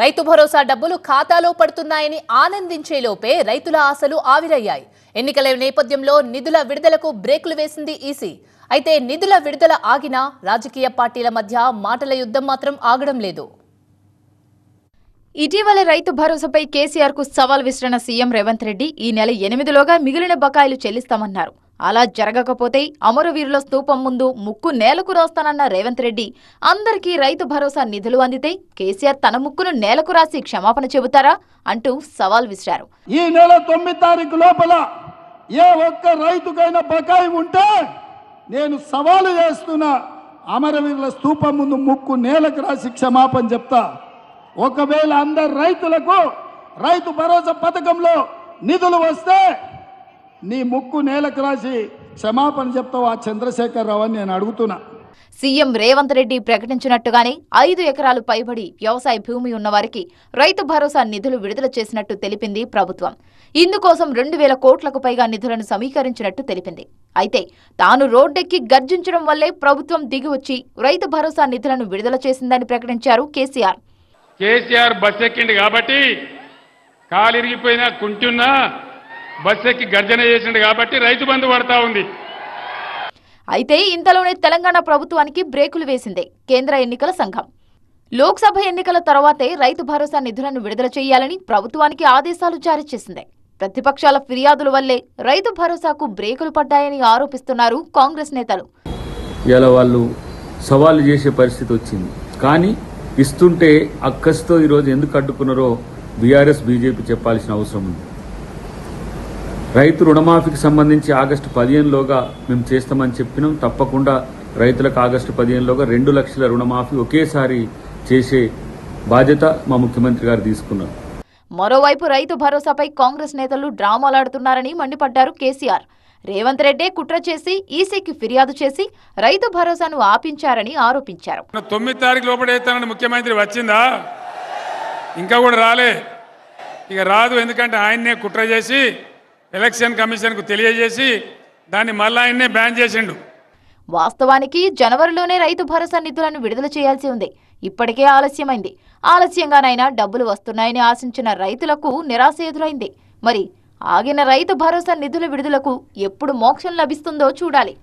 రైతు భరోసా డబ్బులు ఖాతాలో పడుతున్నాయని ఆనందించే లోపే రైతుల ఆశలు ఆవిరయ్యాయి. ఎన్నికల నేపథ్యంలో నిధుల విడుదలకు బ్రేకులు వేసింది ఈసీ. అయితే నిధుల విడుదల ఆగినా రాజకీయ పార్టీల మధ్య మాటల యుద్ధం మాత్రం ఆగడం లేదు. ఇటీవల రైతు భరోసాపై కేసీఆర్కు సవాల్ విసిరిన సీఎం రేవంత్ రెడ్డి ఈ నెల ఎనిమిదిలోగా మిగిలిన బకాయిలు చెల్లిస్తామన్నారు. అలా జరగకపోతే అమరవీరుల స్తూపం ముందు ముక్కు నేలకు రాస్తానన్న రేవంత్ రెడ్డి. అందరికీ రైతు భరోసా నిధులు అందితే కేసీఆర్ తన ముక్కును నేలకు రాసి క్షమాపణ చెబుతారా అంటూ సవాల్ విసిరారు. ఈ నెల తొమ్మిది తారీఖు లోపల ఏ ఒక్క రైతుకైనా బకాయి ఉంటే నేను సవాలు చేస్తున్నా అమరవీరుల స్తూపం ముందు ముక్కు నేలకు రాసి క్షమాపణ చెప్తా. ఒకవేళ అందరు రైతులకు రైతు భరోసా పథకంలో నిధులు వస్తే నీ ముక్కు నేలకు రాసి క్షమాపణ చెప్తావు ఆ చంద్రశేఖర్ అని నేను అడుగుతున్నా. సీఎం రేవంత్ రెడ్డి ప్రకటించినట్టుగానే ఐదు ఎకరాలు పైబడి వ్యవసాయ భూమి ఉన్నవారికి రైతు భరోసా నిధులు విడుదల చేసినట్టు తెలిపింది ప్రభుత్వం. ఇందుకోసం రెండు వేల కోట్లకు పైగా నిధులను సమీకరించినట్టు తెలిపింది. అయితే తాను రోడ్డెక్కి గర్జించడం వల్లే ప్రభుత్వం దిగివచ్చి రైతు భరోసా నిధులను విడుదల చేసిందని ప్రకటించారు కేసీఆర్. కేసీఆర్ బస్ ఎక్కిండు కాబట్టి కాలు ఇరిగిపోయినా కుంటున్నా బస్ ఎక్కి గర్జన చేసిండు కాబట్టి రైతు బంధు పడతా ఉంది. అయితే ఇంతలోనే తెలంగాణ ప్రభుత్వానికి బ్రేకులు వేసింది కేంద్ర ఎన్నికల సంఘం. లోక్సభ ఎన్నికల తర్వాతే రైతు భరోసా నిధులను విడుదల చేయాలని ప్రభుత్వానికి ఆదేశాలు జారీ చేసింది. ప్రతిపక్షాల ఫిర్యాదుల వల్లే రైతు భరోసాకు బ్రేకులు పడ్డాయని ఆరోపిస్తున్నారు కాంగ్రెస్ నేతలు. ఇలా వాళ్ళు సవాళ్ళు చేసే పరిస్థితి వచ్చింది. కానీ ఇస్తుంటే అక్కస్తో ఈరోజు ఎందుకు అడ్డుకున్నారో బీఆర్ఎస్ బీజేపీ చెప్పాల్సిన అవసరం ఉంది. రైతు రుణమాఫీకి సంబంధించి ఆగస్టు పదిహేనులోగా మేము చేస్తామని చెప్పినాం. తప్పకుండా రైతులకు ఆగస్టు పదిహేనులోగా రెండు లక్షల రుణమాఫీ ఒకేసారి చేసే బాధ్యత మా ముఖ్యమంత్రి గారు తీసుకున్నారు. మరోవైపు రైతు భరోసాపై కాంగ్రెస్ నేతలు డ్రామాలాడుతున్నారని మండిపడ్డారు కేసీఆర్. రేవంత్ రెడ్డే కుట్ర చేసి ఈసీకి ఫిర్యాదు చేసి రైతు భరోసాను ఆపించారని ఆరోపించారు. తొమ్మిది తారీఖు లోపల వేస్తానని ముఖ్యమంత్రి వచ్చిందా? ఇంకా కూడా రాలే. ఇక రాదు ఎందుకంటే ఆయన్నే కుట్ర చేసి ఎలక్షన్ కమిషన్కు తెలియజేసి దాన్ని మళ్ళీ ఆయన్నే బ్యాన్ చేసిండు. వాస్తవానికి జనవరిలోనే రైతు భరోసా నిధులను విడుదల చేయాల్సి ఉంది. ఇప్పటికే ఆలస్యమైంది. ఆలస్యంగానైనా డబ్బులు వస్తున్నాయని ఆశించిన రైతులకు నిరాశ ఎదురైంది మరి ఆగిన రైతు భరోసా నిధుల విడుదలకు ఎప్పుడు మోక్షం లభిస్తుందో చూడాలి.